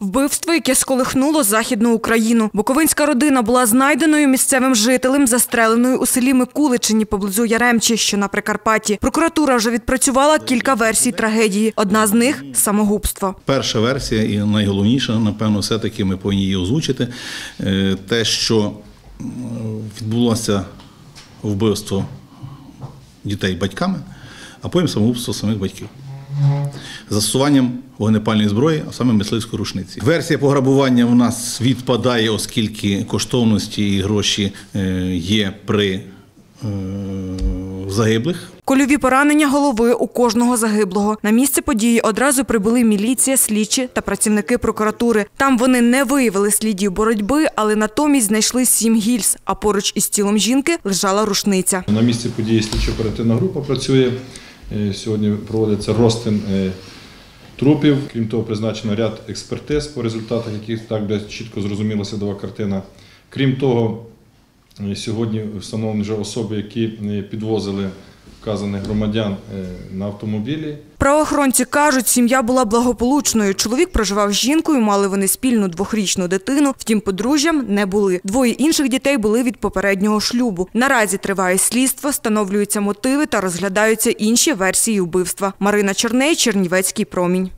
Вбивство, яке сколихнуло західну Україну. Буковинська родина була знайденою місцевим жителем, застреленою у селі Микуличині поблизу Яремчі, що на Прикарпатті. Прокуратура вже відпрацювала кілька версій трагедії. Одна з них самогубство. Перша версія і найголовніша, напевно, все-таки ми повинні її озвучити. Е, Те, що відбулося вбивство дітей батьками, а потім самогубство самих батьків. Застосуванням вогнепальної зброї, а саме мисливської рушниці. Версія пограбування в нас відпадає, оскільки коштовності і гроші е, є при е, загиблих. Кольові поранення голови у кожного загиблого. На місце події одразу прибули міліція, слідчі та працівники прокуратури. Там вони не виявили слідів боротьби, але натомість знайшли сім гільз. А поруч із тілом жінки лежала рушниця. На місці події слідчо-оперативна група працює. Е, Сьогодні проводиться розтин е, трупів. Крім того, призначено ряд експертиз, по результатах яких так би чітко зрозуміла слідова картина. Крім того, е, сьогодні встановлені вже особи, які підвозили вказаних громадян е, на автомобілі. Правоохоронці кажуть, сім'я була благополучною. Чоловік проживав з жінкою, мали вони спільну двохрічну дитину. Втім, подружжям не були. Двоє інших дітей були від попереднього шлюбу. Наразі триває слідство, встановлюються мотиви та розглядаються інші версії вбивства. Марина Черней, Чернівецький промінь.